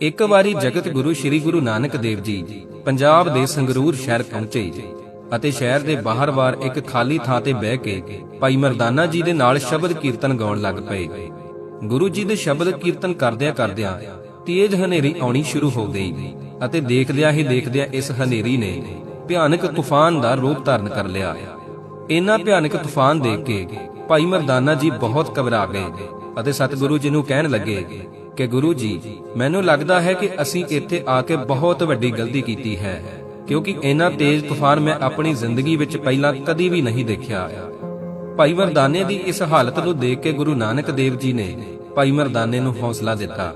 ਇੱਕ ਵਾਰੀ ਜਗਤ ਗੁਰੂ ਸ੍ਰੀ ਗੁਰੂ ਨਾਨਕ ਦੇਵ ਜੀ ਪੰਜਾਬ ਦੇ ਸੰਗਰੂਰ ਸ਼ਹਿਰ ਪਹੁੰਚੇ ਅਤੇ ਸ਼ਹਿਰ ਦੇ ਬਾਹਰ-ਬਾਹਰ ਇੱਕ ਖਾਲੀ ਥਾਂ ਤੇ ਬਹਿ ਕੇ ਭਾਈ ਮਰਦਾਨਾ ਜੀ ਦੇ ਨਾਲ ਸ਼ਬਦ ਕੀਰਤਨ ਗਾਉਣ ਲੱਗ ਪਏ। ਗੁਰੂ ਜੀ ਦੇ ਸ਼ਬਦ ਕੀਰਤਨ ਕਰਦਿਆਂ ਕਰਦਿਆਂ ਤੇਜ਼ ਹਨੇਰੀ ਆਉਣੀ ਸ਼ੁਰੂ ਹੋ ਗਈ ਅਤੇ ਦੇਖਦਿਆਂ ਹੀ ਦੇਖਦਿਆਂ ਇਸ ਹਨੇਰੀ ਨੇ ਭਿਆਨਕ ਤੂਫਾਨ ਦਾ ਰੂਪ ਧਾਰਨ ਕਰ ਲਿਆ। ਇਹਨਾਂ ਭਿਆਨਕ ਤੂਫਾਨ ਦੇਖ ਕੇ ਭਾਈ ਮਰਦਾਨਾ ਜੀ ਬਹੁਤ ਘਬਰਾ ਗਏ ਅਤੇ ਸਤਿਗੁਰੂ ਜੀ ਨੂੰ ਕਹਿਣ ਲੱਗੇ ਕਿ ਗੁਰੂ ਜੀ, ਮੈਨੂੰ ਲੱਗਦਾ ਹੈ ਕਿ ਅਸੀਂ ਇੱਥੇ ਆ ਕੇ ਬਹੁਤ ਵੱਡੀ ਗਲਤੀ ਕੀਤੀ ਹੈ, ਕਿਉਂਕਿ ਇੰਨਾ ਤੇਜ਼ ਤੂਫਾਨ ਮੈਂ ਆਪਣੀ ਜ਼ਿੰਦਗੀ ਵਿੱਚ ਪਹਿਲਾਂ ਕਦੀ ਵੀ ਨਹੀਂ ਦੇਖਿਆ। ਭਾਈ ਮਰਦਾਨੇ ਦੀ ਇਸ ਹਾਲਤ ਨੂੰ ਦੇਖ ਕੇ ਗੁਰੂ ਨਾਨਕ ਦੇਵ ਜੀ ਨੇ ਭਾਈ ਮਰਦਾਨੇ ਨੂੰ ਹੌਸਲਾ ਦਿੱਤਾ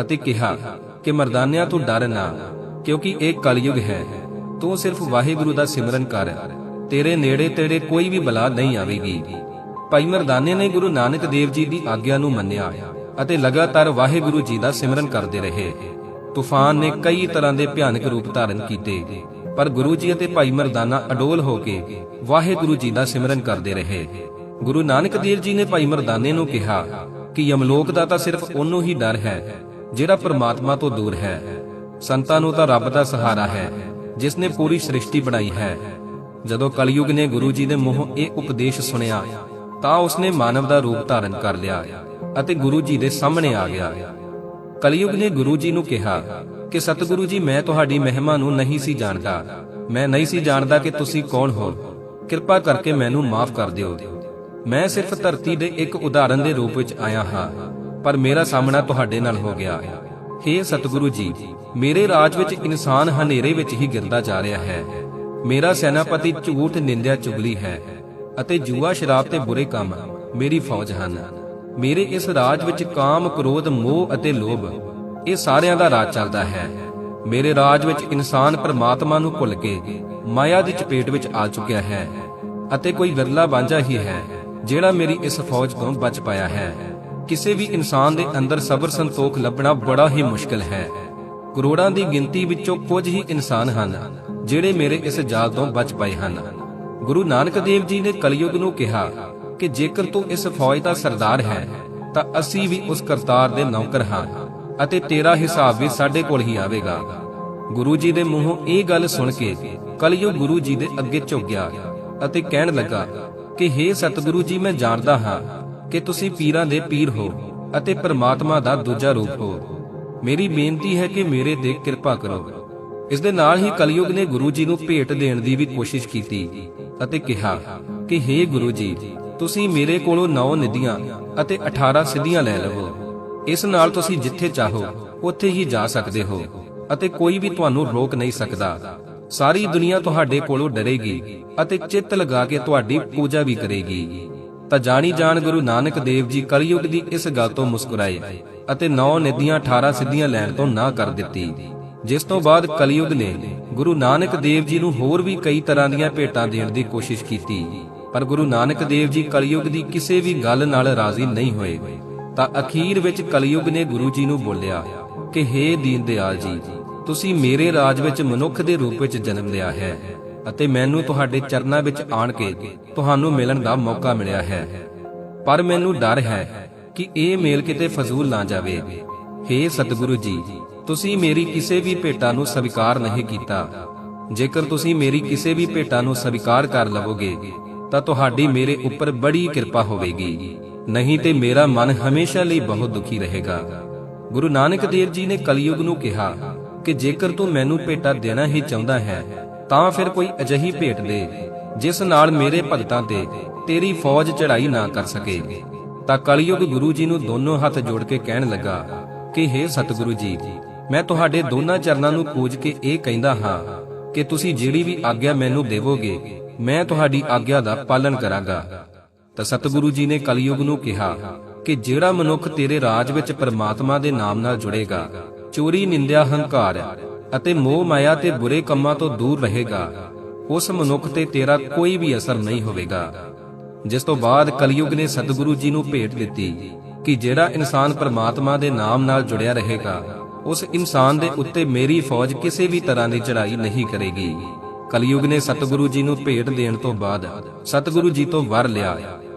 ਅਤੇ ਕਿਹਾ ਕਿ ਮਰਦਾਨਿਆਂ ਤੂੰ ਡਰ ਨਾ, ਕਿਉਂਕਿ ਇਹ ਕਲਯੁਗ ਹੈ। ਤੂੰ ਸਿਰਫ ਵਾਹਿਗੁਰੂ ਦਾ ਸਿਮਰਨ ਕਰ, ਤੇਰੇ ਨੇੜੇ ਤੇਰੇ ਕੋਈ ਵੀ ਬਲਾ ਨਹੀਂ ਆਵੇਗੀ। ਭਾਈ ਮਰਦਾਨੇ ਨੇ ਗੁਰੂ ਨਾਨਕ ਦੇਵ ਜੀ ਦੀ ਆਗਿਆ ਨੂੰ ਮੰਨਿਆ। ਅਤੇ ਲਗਾਤਾਰ ਵਾਹਿਗੁਰੂ ਜੀ ਦਾ ਸਿਮਰਨ ਕਰਦੇ ਰਹੇ। ਤੂਫਾਨ ਨੇ ਕਈ ਤਰ੍ਹਾਂ ਦੇ ਭਿਆਨਕ ਰੂਪ ਧਾਰਨ ਕੀਤੇ, ਪਰ ਗੁਰੂ ਜੀ ਅਤੇ ਭਾਈ ਮਰਦਾਨਾ ਅਡੋਲ ਹੋ ਕੇ ਵਾਹਿਗੁਰੂ ਜੀ ਦਾ ਸਿਮਰਨ ਕਰਦੇ ਰਹੇ। ਗੁਰੂ ਨਾਨਕ ਦੇਵ ਜੀ ਨੇ ਭਾਈ ਮਰਦਾਨੇ ਨੂੰ ਕਿਹਾ ਕਿ ਯਮਲੋਕ ਦਾ ਤਾਂ ਸਿਰਫ ਉਹਨੂੰ ਹੀ ਡਰ ਹੈ, ਜਿਹੜਾ ਪ੍ਰਮਾਤਮਾ ਤੋਂ ਦੂਰ ਹੈ। ਸੰਤਾਂ ਨੂੰ ਤਾਂ ਰੱਬ ਦਾ ਸਹਾਰਾ ਹੈ, ਜਿਸ ਨੇ ਪੂਰੀ ਸ੍ਰਿਸ਼ਟੀ ਬਣਾਈ ਹੈ। ਜਦੋਂ ਕਲਯੁਗ ਨੇ ਗੁਰੂ ਜੀ ਦੇ ਮੂੰਹੋਂ ਇਹ ਉਪਦੇਸ਼ ਸੁਣਿਆ, ਤਾਂ ਉਸਨੇ ਮਾਨਵ ਦਾ ਰੂਪ ਧਾਰਨ ਕਰ ਲਿਆ। ਅਤੇ ਗੁਰੂ ਜੀ ਦੇ ਸਾਹਮਣੇ ਆ ਗਿਆ। ਕਲਯੁਗ ਨੇ ਗੁਰੂ ਜੀ ਨੂੰ ਕਿਹਾ ਕਿ, ਸਤਿਗੁਰੂ ਜੀ, ਮੈਂ ਤੁਹਾਡੀ ਮਹਿਮਾ ਨੂੰ ਨਹੀਂ ਸੀ ਜਾਣਦਾ। ਮੈਂ ਨਹੀਂ ਸੀ ਜਾਣਦਾ ਕਿ ਤੁਸੀਂ ਕੌਣ ਹੋ ਕਿਰਪਾ ਕਰਕੇ ਮੈਨੂੰ ਮਾਫ ਕਰ ਦਿਓ। ਮੈਂ ਸਿਰਫ ਧਰਤੀ ਦੇ ਇੱਕ ਉਦਾਹਰਣ ਦੇ ਰੂਪ ਵਿੱਚ ਆਇਆ ਹਾਂ, ਪਰ ਮੇਰਾ ਸਾਹਮਣਾ ਤੁਹਾਡੇ ਨਾਲ ਹੋ ਗਿਆ। ਹੇ ਸਤਿਗੁਰੂ ਜੀ, ਮੇਰੇ ਰਾਜ ਵਿੱਚ ਇਨਸਾਨ ਹਨੇਰੇ ਵਿੱਚ ਹੀ ਗਿਰਦਾ ਜਾ ਰਿਹਾ ਹੈ। ਮੇਰਾ ਸੈਨਾਪਤੀ ਝੂਠ ਨਿੰਦਿਆ ਚੁਗਲੀ ਹੈ ਅਤੇ ਜੂਆ ਸ਼ਰਾਬ ਤੇ ਬੁਰੇ ਕੰਮ ਮੇਰੀ ਫੌਜ ਹਨ। ਮੇਰੇ ਇਸ ਰਾਜ ਵਿੱਚ ਕਾਮ, ਕ੍ਰੋਧ, ਮੋਹ ਅਤੇ ਲੋਭ, ਇਹ ਸਾਰਿਆਂ ਦਾ ਰਾਜ ਚੱਲਦਾ ਹੈ। ਮੇਰੇ ਰਾਜ ਵਿੱਚ ਇਨਸਾਨ ਪਰਮਾਤਮਾ ਨੂੰ ਭੁੱਲ ਕੇ ਮਾਇਆ ਦੀ ਚਪੇਟ ਵਿੱਚ ਆ ਚੁੱਕਿਆ ਹੈ ਅਤੇ ਕੋਈ ਵਿਰਲਾ ਬਾਂਝਾ ਹੀ ਹੈ, ਜਿਹੜਾ ਮੇਰੀ ਇਸ ਫੌਜ ਤੋਂ ਬਚ ਪਾਇਆ ਹੈ। ਕਿਸੇ ਵੀ ਇਨਸਾਨ ਦੇ ਅੰਦਰ ਸਬਰ ਸੰਤੋਖ ਲੱਭਣਾ ਬੜਾ ਹੀ ਮੁਸ਼ਕਲ ਹੈ। ਕਰੋੜਾਂ ਦੀ ਗਿਣਤੀ ਵਿੱਚੋਂ ਕੁਝ ਹੀ ਇਨਸਾਨ ਹਨ, ਜਿਹੜੇ ਮੇਰੇ ਇਸ ਜਾਲ ਤੋਂ ਬਚ ਪਏ ਹਨ। ਗੁਰੂ ਨਾਨਕ ਦੇਵ ਜੀ ਨੇ ਕਲਯੁਗ ਨੂੰ ਕਿਹਾ ਕਿ ਜੇਕਰ ਤੂੰ ਇਸ ਫੌਜ ਦਾ ਸਰਦਾਰ ਹੈ, ਤਾਂ ਅਸੀਂ ਵੀ ਉਸ ਕਰਤਾਰ ਦੇ ਨੌਕਰ ਹਾਂ ਅਤੇ ਤੇਰਾ ਹਿਸਾਬ ਵੀ ਸਾਡੇ ਕੋਲ ਹੀ ਆਵੇਗਾ। ਗੁਰੂ ਜੀ ਦੇ ਮੂੰਹੋਂ ਇਹ ਗੱਲ ਸੁਣ ਕੇ ਕਲਯੁਗ ਗੁਰੂ ਜੀ ਦੇ ਅੱਗੇ ਝੁਕ ਗਿਆ ਅਤੇ ਕਹਿਣ ਲੱਗਾ ਕਿ हे ਸਤਿਗੁਰੂ ਜੀ, ਮੈਂ ਜਾਣਦਾ ਹਾਂ ਕਿ ਤੁਸੀਂ ਪੀਰਾਂ ਦੇ ਪੀਰ ਹੋ ਅਤੇ ਪ੍ਰਮਾਤਮਾ ਦਾ ਦੂਜਾ ਰੂਪ ਹੋ। ਮੇਰੀ ਬੇਨਤੀ ਹੈ ਕਿ ਮੇਰੇ ਤੇ ਕਿਰਪਾ ਕਰੋ। ਇਸ ਦੇ ਨਾਲ ਹੀ ਕਲਯੁਗ ਨੇ ਗੁਰੂ ਜੀ ਨੂੰ ਭੇਟ ਦੇਣ ਦੀ ਵੀ ਕੋਸ਼ਿਸ਼ ਕੀਤੀ ਅਤੇ ਕਿਹਾ ਕਿ हे ਗੁਰੂ ਜੀ ਤੁਸੀਂ ਮੇਰੇ ਕੋਲੋਂ 9 ਨਿਧੀਆਂ ਅਤੇ 18 ਸਿੱਧੀਆਂ ਲੈ ਲਵੋ। ਇਸ ਨਾਲ ਤੁਸੀਂ ਜਿੱਥੇ ਚਾਹੋ, ਉੱਥੇ ਹੀ ਜਾ ਸਕਦੇ ਹੋ ਅਤੇ ਕੋਈ ਵੀ ਤੁਹਾਨੂੰ ਰੋਕ ਨਹੀਂ ਸਕਦਾ। ਸਾਰੀ ਦੁਨੀਆ ਤੁਹਾਡੇ ਕੋਲੋਂ ਡਰੇਗੀ ਅਤੇ ਚਿੱਤ ਲਗਾ ਕੇ ਤੁਹਾਡੀ ਪੂਜਾ ਵੀ ਕਰੇਗੀ। ਤਾਂ ਜਾਣੀ ਜਾਣ ਗੁਰੂ ਨਾਨਕ ਦੇਵ ਜੀ ਕਲਯੁਗ ਦੀ ਇਸ ਗੱਲ ਤੋਂ ਮੁਸਕਰਾਏ ਅਤੇ 9 ਨਿਧੀਆਂ 18 ਸਿੱਧੀਆਂ ਲੈਣ ਤੋਂ ਨਾ ਕਰ ਦਿੱਤੀ। ਜਿਸ ਤੋਂ ਬਾਅਦ ਕਲਯੁਗ ਨੇ ਗੁਰੂ ਨਾਨਕ ਦੇਵ ਜੀ ਨੂੰ ਹੋਰ ਵੀ ਕਈ ਤਰ੍ਹਾਂ ਦੀਆਂ ਭੇਟਾਂ ਦੇਣ ਦੀ ਕੋਸ਼ਿਸ਼ ਕੀਤੀ। ਪਰ ਗੁਰੂ ਨਾਨਕ ਦੇਵ ਜੀ ਕਲਯੁਗ ਦੀ ਕਿਸੇ ਵੀ ਗੱਲ ਨਾਲ ਰਾਜ਼ੀ ਨਹੀਂ ਹੋਏ, ਤਾਂ ਅਖੀਰ ਵਿੱਚ ਕਲਯੁਗ ਨੇ ਗੁਰੂ ਜੀ ਨੂੰ ਬੋਲਿਆ ਕਿ हे ਦੀਨ ਦਿਆਲ ਜੀ, ਤੁਸੀਂ ਮੇਰੇ ਰਾਜ ਵਿੱਚ ਮਨੁੱਖ ਦੇ ਰੂਪ ਵਿੱਚ ਜਨਮ ਲਿਆ ਹੈ ਅਤੇ ਮੈਨੂੰ ਤੁਹਾਡੇ ਚਰਨਾਂ ਵਿੱਚ ਆਣ ਕੇ ਤੁਹਾਨੂੰ ਮਿਲਣ ਦਾ ਮੌਕਾ ਮਿਲਿਆ ਹੈ। ਪਰ ਮੈਨੂੰ ਡਰ ਹੈ ਕਿ ਇਹ ਮੇਲ ਕਿਤੇ ਫਜ਼ੂਲ ਨਾ ਜਾਵੇ। हे ਸਤਿਗੁਰੂ ਜੀ, ਤੁਸੀਂ ਮੇਰੀ ਕਿਸੇ ਵੀ ਭੇਟਾ ਨੂੰ ਸਵੀਕਾਰ ਨਹੀਂ ਕੀਤਾ। ਜੇਕਰ ਤੁਸੀਂ ਮੇਰੀ ਕਿਸੇ ਵੀ ਭੇਟਾ ਨੂੰ ਸਵੀਕਾਰ ਕਰ ਲਵੋਗੇ ਤਾਂ ਤੁਹਾਡੀ ਮੇਰੇ ਉੱਪਰ ਬੜੀ ਕਿਰਪਾ ਹੋਵੇਗੀ। ਨਹੀਂ ਤੇ ਮੇਰਾ ਮਨ ਹਮੇਸ਼ਾ ਲਈ ਬਹੁਤ ਦੁਖੀ ਰਹੇਗਾ। ਗੁਰੂ ਨਾਨਕ ਦੇਵ ਜੀ ਨੇ ਕਲਯੁਗ ਨੂੰ ਕਿਹਾ ਕਿ ਜੇਕਰ ਤੂੰ ਮੈਨੂੰ ਭੇਟਾ ਦੇਣਾ ਹੀ ਚਾਹੁੰਦਾ ਹੈ, ਤਾਂ ਫਿਰ ਕੋਈ ਅਜਿਹੀ ਭੇਟ ਦੇ, ਜਿਸ ਨਾਲ ਮੇਰੇ ਭਗਤਾਂ ਤੇ ਤੇਰੀ ਫੌਜ ਚੜਾਈ ਨਾ ਕਰ ਸਕੇ। ਤਾਂ ਕਲਯੁਗ ਗੁਰੂ ਜੀ ਨੂੰ ਦੋਨੋਂ ਹੱਥ ਜੋੜ ਕੇ ਕਹਿਣ ਲੱਗਾ ਕਿ हे ਸਤਿਗੁਰੂ ਜੀ, ਮੈਂ ਤੁਹਾਡੇ ਦੋਨਾਂ ਚਰਨਾਂ ਨੂੰ ਪੂਜ ਕੇ ਇਹ ਕਹਿੰਦਾ ਹਾਂ ਕਿ ਤੁਸੀਂ ਜਿਹੜੀ ਵੀ ਆਗਿਆ ਮੈਨੂੰ ਦੇਵੋਗੇ ਮੈਂ ਤੁਹਾਡੀ ਆਗਿਆ ਦਾ ਪਾਲਣ ਕਰਾਂਗਾ। ਤਾਂ ਸਤਿਗੁਰੂ ਜੀ ਨੇ ਕਲਯੁਗ ਨੂੰ ਕਿਹਾ ਕਿ ਜਿਹੜਾ ਮਨੁੱਖ ਤੇਰੇ ਰਾਜ ਵਿੱਚ ਪਰਮਾਤਮਾ ਦੇ ਨਾਮ ਨਾਲ ਜੁੜੇਗਾ, ਚੋਰੀ, ਨਿੰਦਿਆ, ਹੰਕਾਰ ਅਤੇ ਮੋਹ ਮਾਇਆ ਤੇ ਬੁਰੇ ਕੰਮਾਂ ਤੋਂ ਦੂਰ ਰਹੇਗਾ, ਉਸ ਮਨੁੱਖ ਤੇ ਤੇਰਾ ਕੋਈ ਵੀ ਅਸਰ ਨਹੀਂ ਹੋਵੇਗਾ। ਜਿਸ ਤੋਂ ਬਾਅਦ ਕਲਯੁਗ ਨੇ ਸਤਿਗੁਰੂ ਜੀ ਨੂੰ ਭੇਟ ਦਿੱਤੀ ਕਿ ਜਿਹੜਾ ਇਨਸਾਨ ਪਰਮਾਤਮਾ ਦੇ ਨਾਮ ਨਾਲ ਜੁੜਿਆ ਰਹੇਗਾ, ਉਸ ਇਨਸਾਨ ਦੇ ਉੱਤੇ ਮੇਰੀ ਫੌਜ ਕਿਸੇ ਵੀ ਤਰ੍ਹਾਂ ਦੀ ਚੜ੍ਹਾਈ ਨਹੀਂ ਕਰੇਗੀ। ਕਲਯੁਗ ਨੇ ਸਤਿਗੁਰੂ ਜੀ ਨੂੰ ਭੇਟ ਦੇਣ ਤੋਂ ਬਾਅਦ ਸਤਿਗੁਰੂ ਜੀ ਤੋਂ ਵਰ ਲਿਆ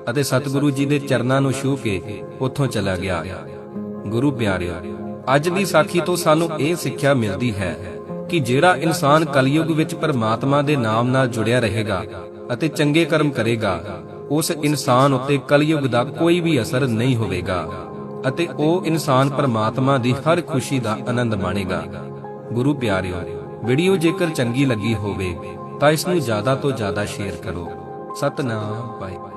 ਅਤੇ ਸਤਿਗੁਰੂ ਜੀ ਦੇ ਚਰਨਾਂ ਨੂੰ ਛੂਹ ਕੇ ਉੱਥੋਂ ਚਲਾ ਗਿਆ। ਗੁਰੂ ਪਿਆਰਿਓ, ਅੱਜ ਦੀ ਸਾਖੀ ਤੋਂ ਸਾਨੂੰ ਇਹ ਸਿੱਖਿਆ ਮਿਲਦੀ ਹੈ ਕਿ ਜਿਹੜਾ ਇਨਸਾਨ ਕਲਯੁਗ ਵਿੱਚ ਪਰਮਾਤਮਾ ਦੇ ਨਾਮ ਨਾਲ ਜੁੜਿਆ ਰਹੇਗਾ ਅਤੇ ਚੰਗੇ ਕਰਮ ਕਰੇਗਾ, ਉਸ ਇਨਸਾਨ ਉੱਤੇ ਕਲਯੁਗ ਦਾ ਕੋਈ ਵੀ ਅਸਰ ਨਹੀਂ ਹੋਵੇਗਾ ਅਤੇ ਉਹ ਇਨਸਾਨ ਪਰਮਾਤਮਾ ਦੀ ਹਰ ਖੁਸ਼ੀ ਦਾ ਆਨੰਦ ਮਾਣੇਗਾ। ਗੁਰੂ ਪਿਆਰਿਓ ਵੀਡੀਓ ਜੇਕਰ ਚੰਗੀ ਲੱਗੀ ਹੋਵੇ, ਤਾਂ ਇਸ ਨੂੰ ਜ਼ਿਆਦਾ ਤੋਂ ਜ਼ਿਆਦਾ ਸ਼ੇਅਰ ਕਰੋ। ਸਤਨਾਮ ਵਾਹਿਗੁਰੂ